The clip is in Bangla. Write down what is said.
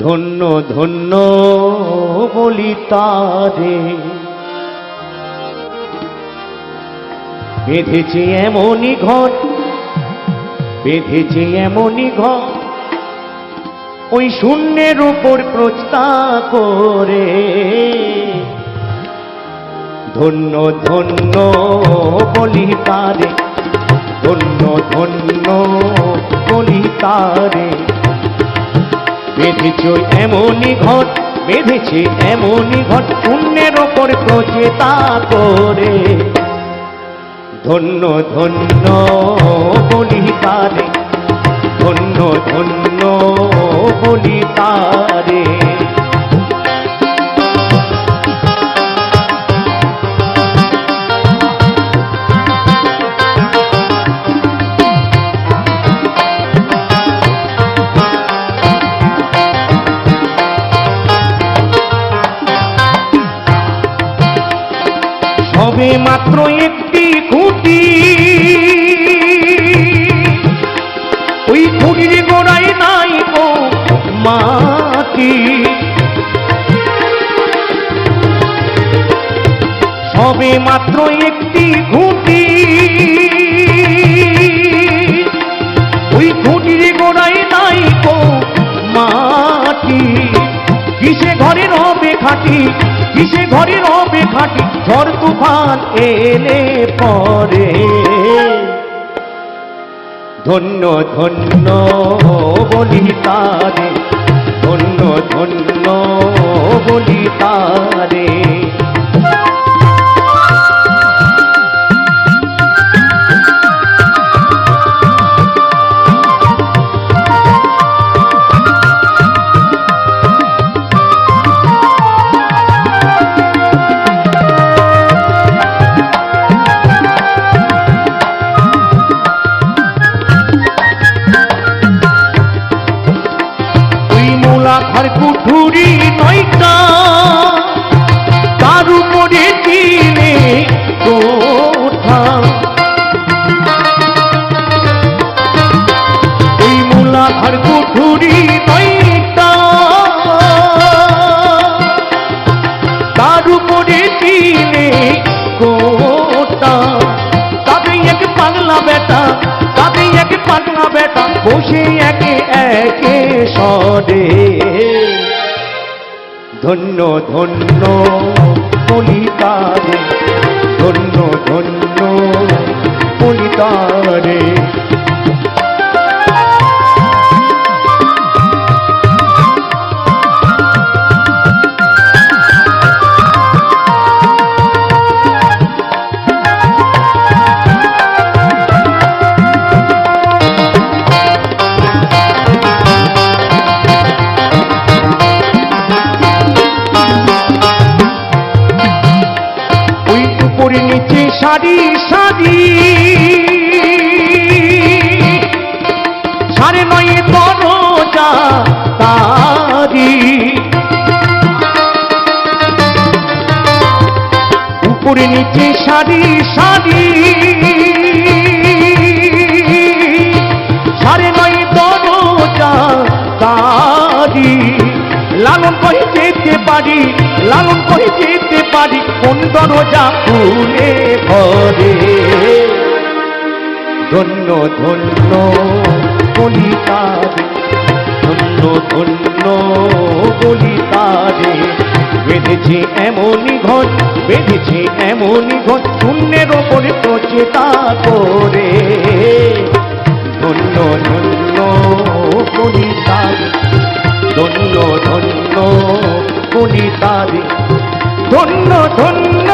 ধন্য ধন্য বলি তারে। বেঁধেছে এমনই ঘর, বেঁধেছে এমনই ঘর। ওই শূন্যের উপর প্রস্তা করে। ধন্য ধন্য বলি তারে, ধন্য ধন্য বলি তারে। বেঁধেছ এমনই ঘট, বেঁধেছে এমনই ঘট শূন্যের ওপর প্রচেতা করে। ধন্য ধন্য বলি তারে, ধন্য ধন্য বলি তারে। সবে মাত্র একটি খুঁটি। ওই খুঁটির গোড়ায় নাই ও মাটি। সবে মাত্র একটি খুঁটি। খাটি কিসে ঘরে রবে খাটি ঝড় তুফান এলে পরে। ধন্য ধন্য বলি তারে, ধন্য ধন্য বলি তারে। ঘর কুঠুরি নয়টা। তার উপরে দিলে কোঠা তুই মোলা ঘর কুঠুরি নয়টা তার উপরে দিলে বেটা তবে এক বেটা, বসে একে একে সরে। ধন্য ধন্য বলি উপরে নিচে সারি সারি সাড়ে নয় দরজা তারি লালন করে যেতে পারি, লালন করে যেতে পারি, কোন দরজা খুলে ঘরে? ধন্য ধন্য বলি তারে ধন্য ধন্য বলি তারে বেঁধেছে এমনই ঘট বেঁধেছে এমনই ঘট শূন্যের ওপরে প্রচেতা করে। ধন্য ধন্য বলি ধন্য ধন্য বলি ধন্য ধন্য